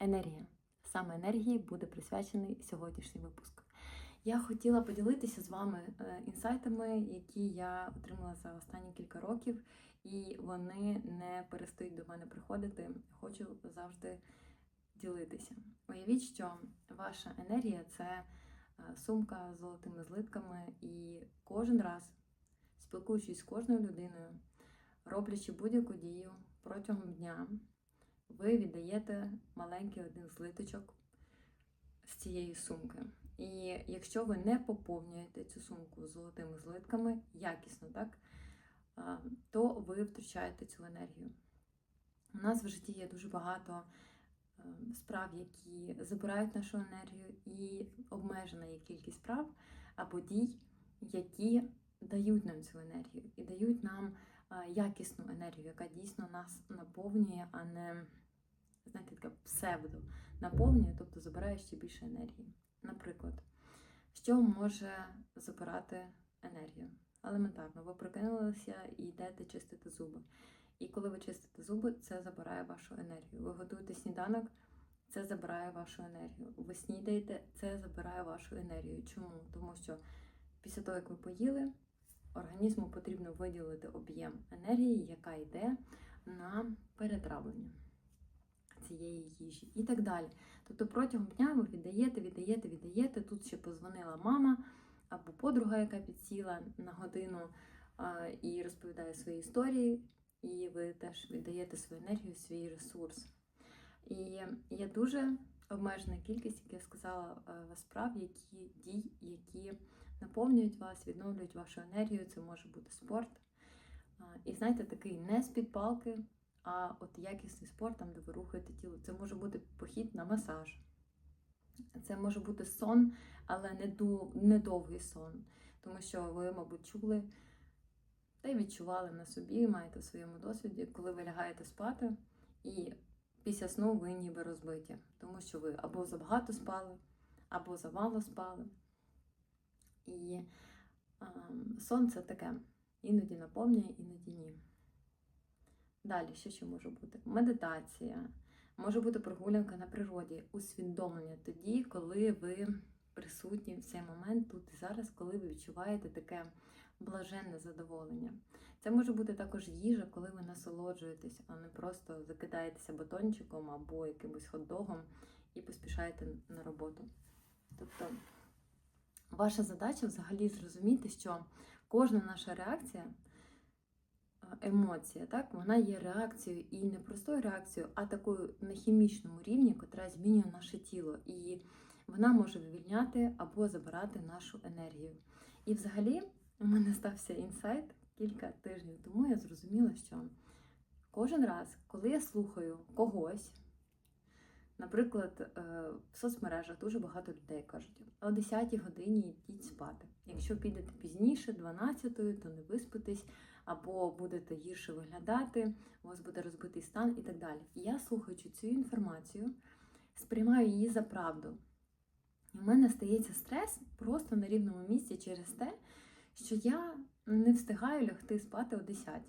енергія. Саме енергії буде присвячений сьогоднішній випуск. Я хотіла поділитися з вами е, інсайтами, які я отримала за останні кілька років, і вони не перестають до мене приходити. Хочу завжди ділитися. Уявіть, що ваша енергія це е, сумка з золотими злитками, і кожен раз, спілкуючись з кожною людиною, роблячи будь-яку дію протягом дня, ви віддаєте маленький один злиточок з цієї сумки. І якщо ви не поповнюєте цю сумку золотими злитками якісно, так, то ви втрачаєте цю енергію. У нас в житті є дуже багато е, справ, які забирають нашу енергію, і обмежена є кількість справ або дій, які дають нам цю енергію і дають нам якісну енергію, яка дійсно нас наповнює, а не знаєте, така псевдо наповнює, тобто забирає ще більше енергії. Наприклад, що може забирати енергію? Елементарно, ви прокинулися і йдете чистити зуби. І коли ви чистите зуби, це забирає вашу енергію. Ви готуєте сніданок, це забирає вашу енергію. Ви снідаєте, це забирає вашу енергію. Чому? Тому що після того, як ви поїли, організму потрібно виділити об'єм енергії, яка йде на перетравлення цієї їжі і так далі. Тобто протягом дня ви віддаєте, віддаєте, віддаєте. Тут ще позвонила мама або подруга, яка підсіла на годину і розповідає свої історії, і ви теж віддаєте свою енергію, свій ресурс. І є дуже обмежена кількість, як я сказала, е, справ, які дій, які наповнюють вас, відновлюють вашу енергію. Це може бути спорт. І знаєте, такий не з-під палки, а от якісний спорт, там, де ви рухаєте тіло. Це може бути похід на масаж. Це може бути сон, але не недовгий сон. Тому що ви, мабуть, чули та й відчували на собі, маєте в своєму досвіді, коли ви лягаєте спати, і після сну ви ніби розбиті. Тому що ви або забагато спали, або замало спали. І ем, сон це таке. Іноді наповнює, іноді ні. Далі, що ще може бути? Медитація, може бути прогулянка на природі, усвідомлення тоді, коли ви присутні в цей момент, тут і зараз, коли ви відчуваєте таке блаженне задоволення. Це може бути також їжа, коли ви насолоджуєтесь, а не просто закидаєтеся батончиком або якимось хот-догом і поспішаєте на роботу. Тобто, ваша задача взагалі зрозуміти, що кожна наша реакція емоція, так, вона є реакцією і не простою реакцією, а такою на хімічному рівні, яка змінює наше тіло. І вона може вивільняти або забирати нашу енергію. І взагалі у мене стався інсайт кілька тижнів тому. Я зрозуміла, що кожен раз, коли я слухаю когось, наприклад, е, в соцмережах дуже багато людей кажуть, о 10 годині йдіть спати. Якщо підете пізніше, 12-ї, то не виспитесь або будете гірше виглядати, у вас буде розбитий стан і так далі. Я, слухаючи цю інформацію, сприймаю її за правду. І в мене стається стрес просто на рівному місці через те, що я не встигаю лягти спати о 10.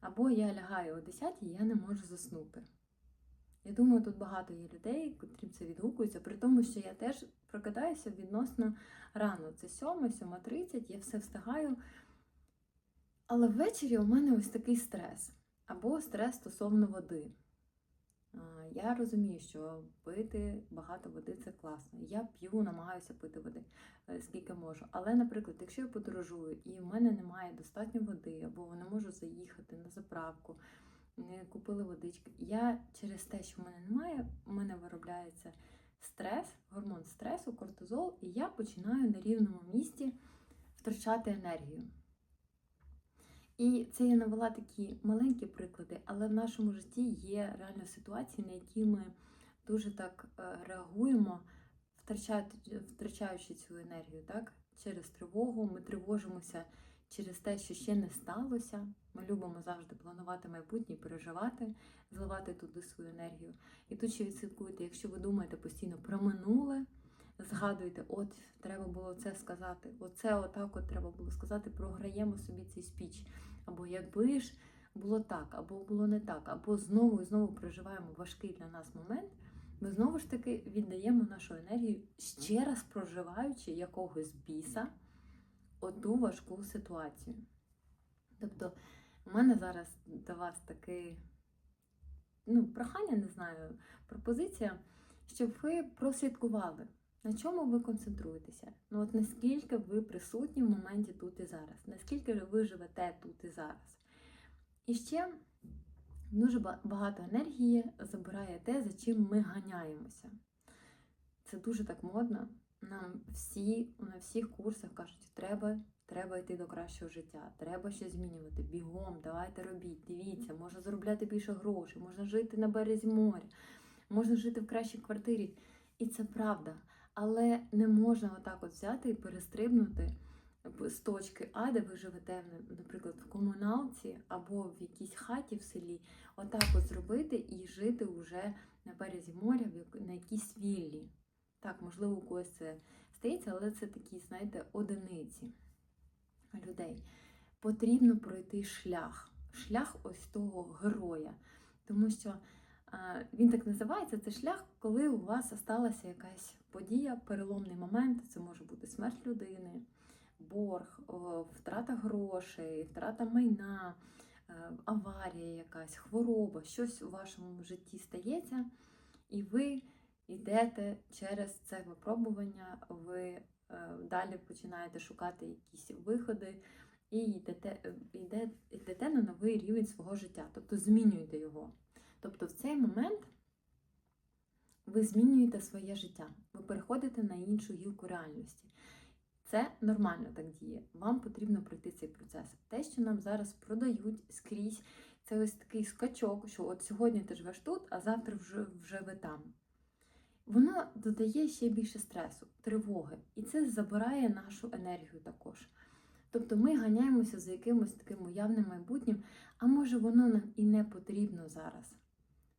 Або я лягаю о 10 і я не можу заснути. Я думаю, тут багато є людей, котрім це відгукується, при тому, що я теж прокидаюся відносно рано. Це 7, 7.30, я все встигаю. Але ввечері у мене ось такий стрес. Або стрес стосовно води. Я розумію, що пити багато води це класно. Я п'ю, намагаюся пити води, е, скільки можу. Але, наприклад, якщо я подорожую і в мене немає достатньо води, або не можу заїхати на заправку, не купили водички, я через те, що в мене немає, у мене виробляється стрес, гормон стресу, кортизол, і я починаю на рівному місці втрачати енергію. І це я навела такі маленькі приклади, але в нашому житті є реально ситуації, на які ми дуже так е, реагуємо, втрачаючи цю енергію, так? Через тривогу, ми тривожимося через те, що ще не сталося. Ми любимо завжди планувати майбутнє, переживати, зливати туди свою енергію. І тут ще відслідкуйте, якщо ви думаєте постійно про минуле, згадуйте, от треба було це сказати, оце отак от треба було сказати, програємо собі цей спіч. Або якби ж було так, або було не так, або знову і знову проживаємо важкий для нас момент, ми знову ж таки віддаємо нашу енергію, ще раз проживаючи якогось біса оту важку ситуацію. Тобто, у мене зараз до вас таке ну, прохання, не знаю, пропозиція, щоб ви прослідкували, на чому ви концентруєтеся. Ну, от наскільки ви присутні в моменті тут і зараз, наскільки ви живете тут і зараз. І ще дуже багато енергії забирає те, за чим ми ганяємося. Це дуже так модно. Нам всі на всіх курсах кажуть, треба, треба йти до кращого життя, треба щось змінювати. Бігом, давайте робіть, дивіться, можна заробляти більше грошей, можна жити на березі моря, можна жити в кращій квартирі. І це правда. Але не можна отак от взяти і перестрибнути з точки А, де ви живете, наприклад, в комуналці або в якійсь хаті в селі, отак от зробити і жити вже на березі моря, на якійсь віллі. Так, можливо, у когось це стається, але це такі, знаєте, одиниці людей. Потрібно пройти шлях, шлях ось того героя. Тому що він так називається, це шлях, коли у вас сталася якась подія, переломний момент, це може бути смерть людини, борг, втрата грошей, втрата майна, е, аварія якась, хвороба, щось у вашому житті стається, і ви йдете через це випробування, ви далі починаєте шукати якісь виходи і йдете, е, йде, йдете на новий рівень свого життя, тобто змінюєте його. Тобто в цей момент ви змінюєте своє життя, ви переходите на іншу гілку реальності. Це нормально так діє. Вам потрібно пройти цей процес. Те, що нам зараз продають скрізь, це ось такий скачок, що от сьогодні ти живеш тут, а завтра вже, вже ви там. Воно додає ще більше стресу, тривоги, і це забирає нашу енергію також. Тобто ми ганяємося за якимось таким уявним майбутнім, а може воно нам і не потрібно зараз.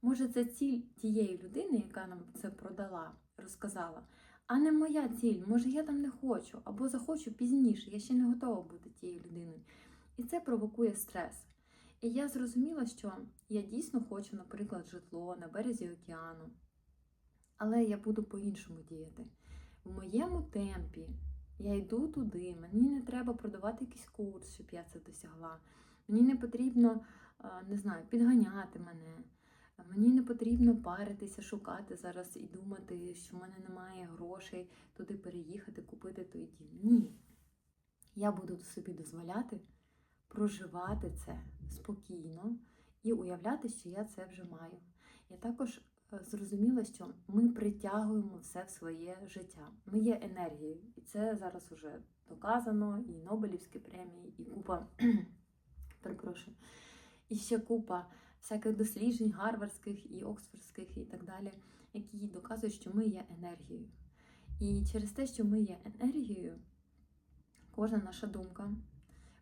Може, це ціль тієї людини, яка нам це продала, розказала, а не моя ціль. Може, я там не хочу, або захочу пізніше, я ще не готова бути тією людиною. І це провокує стрес. І я зрозуміла, що я дійсно хочу, наприклад, житло на березі океану, але я буду по-іншому діяти. В моєму темпі я йду туди, мені не треба продавати якийсь курс, щоб я це досягла. Мені не потрібно, не знаю, підганяти мене. Мені не потрібно паритися, шукати зараз і думати, що в мене немає грошей туди переїхати, купити той дім. Ні. Я буду собі дозволяти проживати це спокійно і уявляти, що я це вже маю. Я також е, зрозуміла, що ми притягуємо все в своє життя. Ми є енергією, і це зараз уже доказано, і Нобелівські премії, і купа, перепрошую, і ще купа всяких досліджень гарвардських і оксфордських і так далі, які доказують, що ми є енергією. І через те, що ми є енергією, кожна наша думка,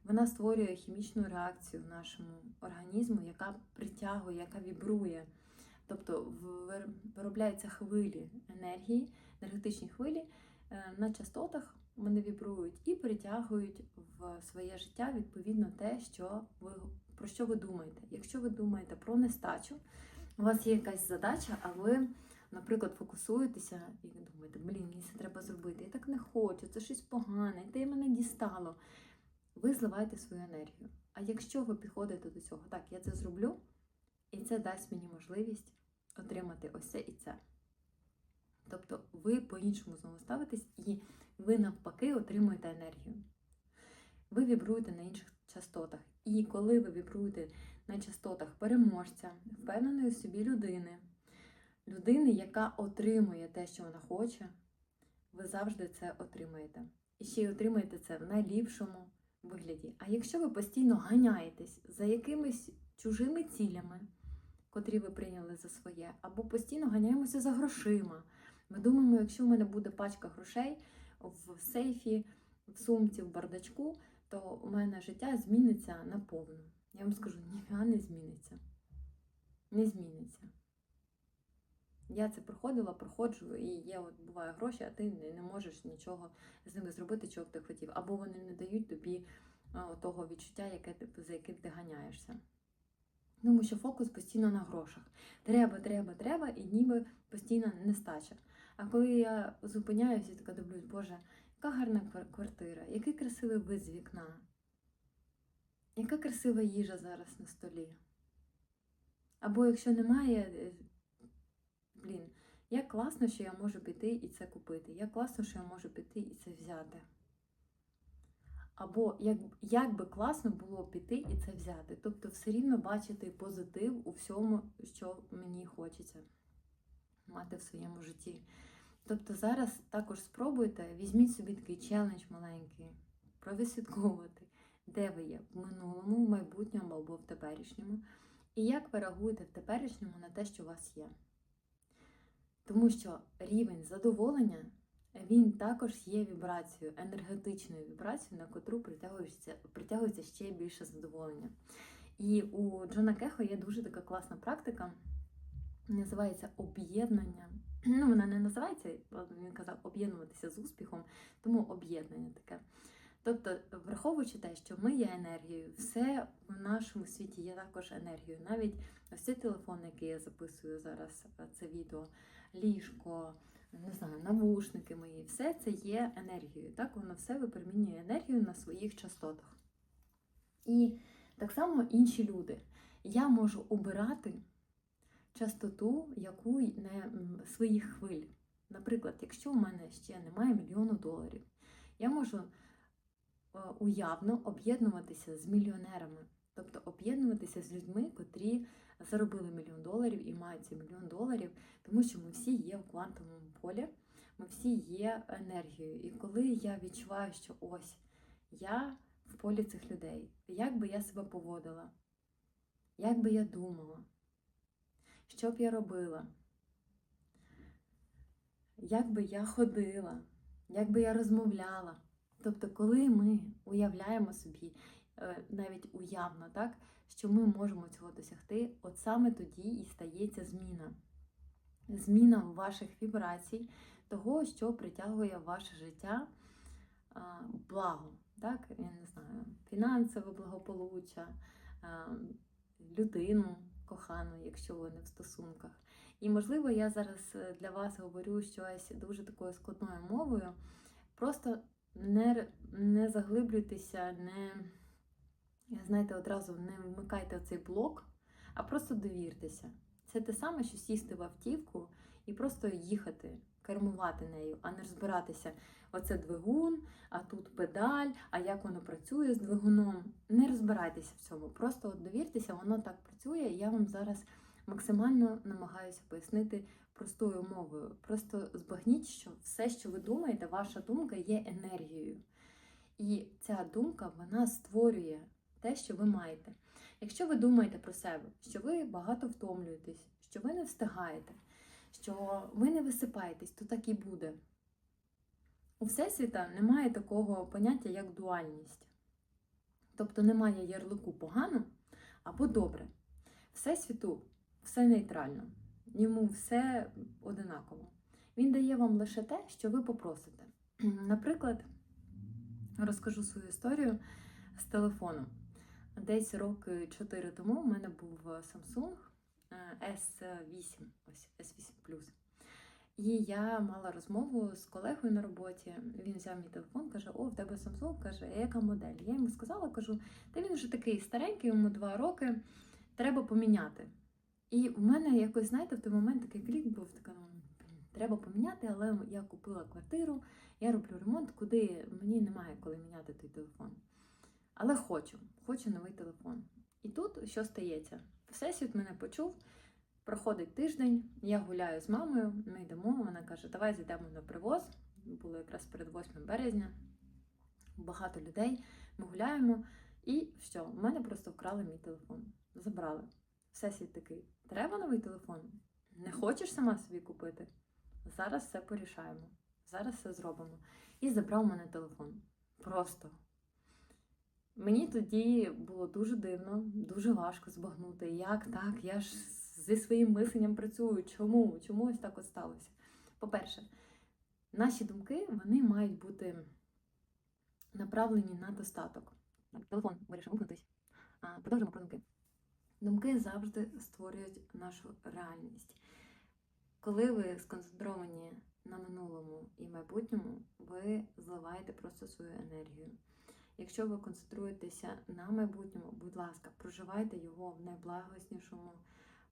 вона створює хімічну реакцію в нашому організму, яка притягує, яка вібрує. Тобто виробляються хвилі енергії, енергетичні хвилі е, на частотах вони вібрують і притягують в своє життя відповідно те, що ви про що ви думаєте. Якщо ви думаєте про нестачу, у вас є якась задача, а ви, наприклад, фокусуєтеся і думаєте, блін, мені це треба зробити. Я так не хочу, це щось погане, те мене дістало. Ви зливаєте свою енергію. А якщо ви підходите до цього, так, я це зроблю, і це дасть мені можливість отримати ось і це. Тобто ви по-іншому знову ставитесь, і ви навпаки отримуєте енергію. Ви вібруєте на інших частотах. І коли ви вібруєте на частотах переможця, впевненої в собі людини, людини, яка отримує те, що вона хоче, ви завжди це отримаєте. І ще й отримаєте це в найліпшому вигляді. А якщо ви постійно ганяєтесь за якимись чужими цілями, котрі ви прийняли за своє, або постійно ганяємося за грошима. Ми думаємо, якщо в мене буде пачка грошей в сейфі, в сумці, в бардачку, то у мене життя зміниться наповну. Я вам скажу, ніфіга не зміниться. Не зміниться. Я це проходила, проходжу, і є, от буває гроші, а ти не, можеш нічого з ними зробити, чого б ти хотів. Або вони не дають тобі того відчуття, яке ти, за яким ти ганяєшся. Тому що фокус постійно на грошах. Треба, треба, треба, і ніби постійно нестача. А коли я зупиняюся така дивлюсь, Боже, яка гарна квартира, який красивий вид з вікна, яка красива їжа зараз на столі. Або якщо немає, е, блін, як класно, що я можу піти і це купити. Як класно, що я можу піти і це взяти. Або як, як би класно було піти і це взяти. Тобто все рівно бачити позитив у всьому, що мені хочеться мати в своєму житті. Тобто зараз також спробуйте, візьміть собі такий челендж маленький, провідслідковувати, де ви є в минулому, в майбутньому або в теперішньому, і як ви реагуєте в теперішньому на те, що у вас є. Тому що рівень задоволення він також є вібрацією, енергетичною вібрацією, на котру притягується, притягується ще більше задоволення. І у Джона Кехо є дуже така класна практика, називається об'єднання. Ну, вона не називається, він казав об'єднуватися з успіхом, тому об'єднання таке. Тобто, враховуючи те, що ми є енергією, все в нашому світі є також енергією. Навіть ось цей телефон, який я записую зараз, це відео, ліжко, не знаю, навушники мої, все це є енергією. Так, воно все випромінює енергію на своїх частотах. І так само інші люди. Я можу обирати частоту, яку не своїх хвиль. Наприклад, якщо у мене ще немає мільйону доларів, я можу е, уявно об'єднуватися з мільйонерами, тобто об'єднуватися з людьми, котрі заробили мільйон доларів і мають цей мільйон доларів, тому що ми всі є в квантовому полі, ми всі є енергією. І коли я відчуваю, що ось я в полі цих людей, як би я себе поводила, як би я думала, що б я робила, як би я ходила, як би я розмовляла. Тобто, коли ми уявляємо собі, навіть уявно, так, що ми можемо цього досягти, от саме тоді і стається зміна. Зміна ваших вібрацій, того, що притягує ваше життя благо, так, я не знаю, фінансове благополуччя, людину кохану, якщо ви не в стосунках. І, можливо, я зараз е, для вас говорю щось дуже такою складною мовою. Просто не, не заглиблюйтеся, не, знаєте, одразу не вмикайте цей блок, а просто довіртеся. Це те саме, що сісти в автівку і просто їхати, кермувати нею, а не розбиратися. Оце двигун, а тут педаль, а як воно працює з двигуном. Не розбирайтеся в цьому. Просто от довіртеся, воно так працює. і Я вам зараз максимально намагаюся пояснити простою мовою. Просто збагніть, що все, що ви думаєте, ваша думка є енергією. І ця думка вона створює те, що ви маєте. Якщо ви думаєте про себе, що ви багато втомлюєтесь, що ви не встигаєте, що ви не висипаєтесь, то так і буде. У Всесвіта немає такого поняття, як дуальність. Тобто немає ярлику погано або добре. Всесвіту все нейтрально, йому все одинаково. Він дає вам лише те, що ви попросите. Наприклад, розкажу свою історію з телефоном. Десь роки 4 тому у мене був Samsung е, S8, ось S8 Plus. І я мала розмову з колегою на роботі. Він взяв мій телефон, каже: О, в тебе Samsung, каже, «А яка модель? Я йому сказала, кажу, та він вже такий старенький, йому 2 роки, треба поміняти. І в мене якось, знаєте, в той момент такий клік був, така, ну, треба поміняти, але я купила квартиру, я роблю ремонт, куди мені немає коли міняти той телефон. Але хочу, хочу новий телефон. І тут що стається? Всесвіт мене почув. Проходить тиждень, я гуляю з мамою, ми йдемо. Вона каже, давай зайдемо на привоз. Було якраз перед 8 березня. Багато людей. Ми гуляємо. І що? В мене просто вкрали мій телефон. Забрали. Всесвіт такий: треба новий телефон? Не хочеш сама собі купити? Зараз все порішаємо. Зараз все зробимо. І забрав у мене телефон. Просто. Мені тоді було дуже дивно, дуже важко збагнути, як так, я ж зі своїм мисленням працюю. Чому? Чому ось так от сталося? По-перше, наші думки вони мають бути направлені на достаток. Телефон вирішив вимкнутись. Продовжимо про думки. Думки завжди створюють нашу реальність. Коли ви сконцентровані на минулому і майбутньому, ви зливаєте просто свою енергію. Якщо ви концентруєтеся на майбутньому, будь ласка, проживайте його в найблагоснішому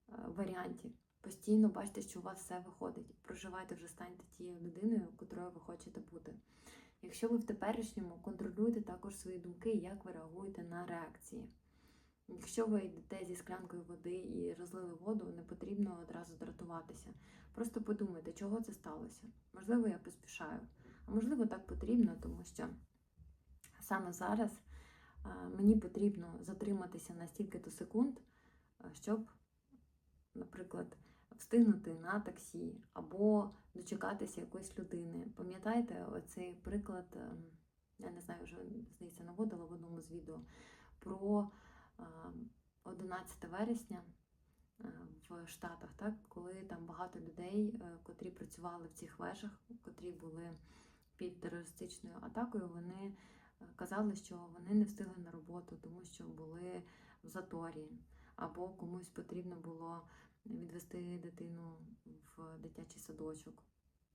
е, варіанті. Постійно бачите, що у вас все виходить. Проживайте вже станьте тією людиною, котрою ви хочете бути. Якщо ви в теперішньому контролюйте також свої думки, як ви реагуєте на реакції. Якщо ви йдете зі склянкою води і розлили воду, не потрібно одразу дратуватися. Просто подумайте, чого це сталося. Можливо, я поспішаю, а можливо, так потрібно, тому що саме зараз мені потрібно затриматися на стільки-то секунд, щоб, наприклад, встигнути на таксі або дочекатися якоїсь людини. Пам'ятаєте, оцей приклад, ем, я не знаю, вже здається, наводила в одному з відео про 11 вересня е, в Штатах, так, коли там багато людей, е, котрі працювали в цих вежах, котрі були під терористичною атакою, вони е, казали, що вони не встигли на роботу, тому що були в заторі, або комусь потрібно було відвести дитину в дитячий садочок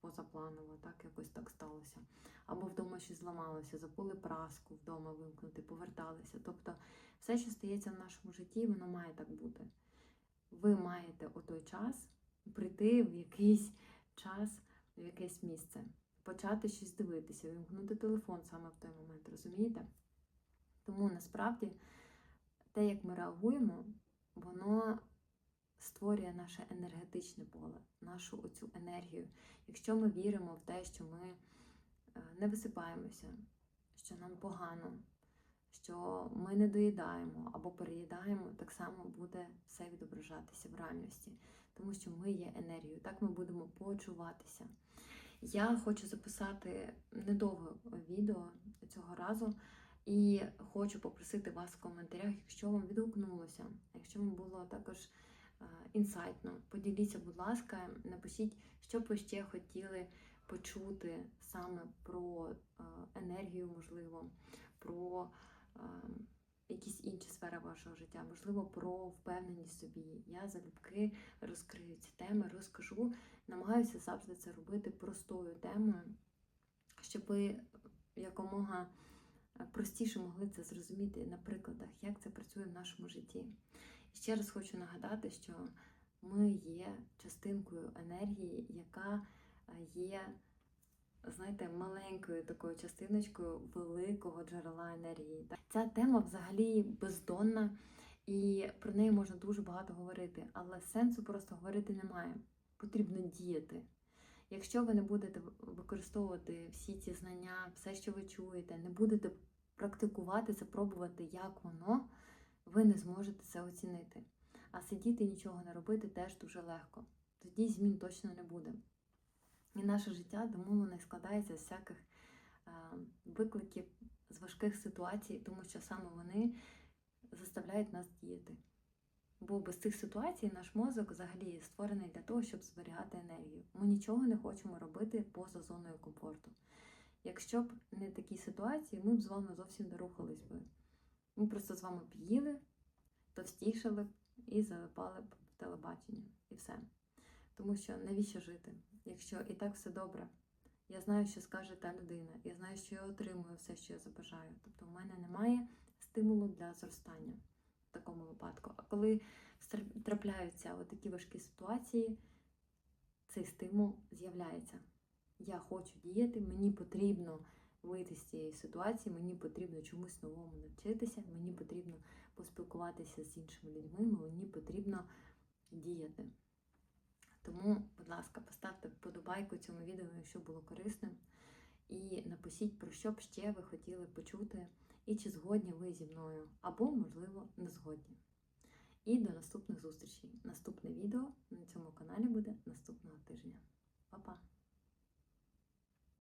позапланово, так якось так сталося. Або вдома щось зламалося, забули праску вдома вимкнути, поверталися. Тобто все, що стається в нашому житті, воно має так бути. Ви маєте у той час прийти в якийсь час, в якесь місце, почати щось дивитися, вимкнути телефон саме в той момент, розумієте? Тому насправді те, як ми реагуємо, воно створює наше енергетичне поле, нашу оцю енергію. Якщо ми віримо в те, що ми е, не висипаємося, що нам погано, що ми не доїдаємо або переїдаємо, так само буде все відображатися в реальності, тому що ми є енергією, так ми будемо почуватися. Я хочу записати недовго відео цього разу. І хочу попросити вас в коментарях, якщо вам відгукнулося, якщо вам було також е, інсайтно, поділіться, будь ласка, напишіть, що б ви ще хотіли почути саме про е, енергію, можливо, про е, якісь інші сфери вашого життя, можливо, про впевненість собі. Я залюбки розкрию ці теми, розкажу. Намагаюся завжди це робити простою темою, щоб ви якомога простіше могли це зрозуміти на прикладах, як це працює в нашому житті. І ще раз хочу нагадати, що ми є частинкою енергії, яка є, знаєте, маленькою такою частиночкою великого джерела енергії. Ця тема взагалі бездонна, і про неї можна дуже багато говорити, але сенсу просто говорити немає. Потрібно діяти. Якщо ви не будете використовувати всі ці знання, все, що ви чуєте, не будете практикувати це, пробувати, як воно, ви не зможете це оцінити. А сидіти і нічого не робити теж дуже легко. Тоді змін точно не буде. І наше життя домовлене складається з всяких викликів, з важких ситуацій, тому що саме вони заставляють нас діяти. Бо без цих ситуацій наш мозок взагалі створений для того, щоб зберігати енергію. Ми нічого не хочемо робити поза зоною комфорту. Якщо б не такі ситуації, ми б з вами зовсім не рухались би. Ми просто з вами б їли, товстішали б і залипали б в телебачення. І все. Тому що навіщо жити? Якщо і так все добре, я знаю, що скаже та людина, я знаю, що я отримую все, що я забажаю. Тобто в мене немає стимулу для зростання в такому випадку. А коли трапляються такі важкі ситуації, цей стимул з'являється. Я хочу діяти, мені потрібно вийти з цієї ситуації, мені потрібно чомусь новому навчитися, мені потрібно поспілкуватися з іншими людьми, мені потрібно діяти. Тому, будь ласка, поставте вподобайку цьому відео, якщо було корисним. І напишіть, про що б ще ви хотіли почути, і чи згодні ви зі мною, або, можливо, не згодні. І до наступних зустрічей. Наступне відео на цьому каналі буде наступного тижня. Па-па!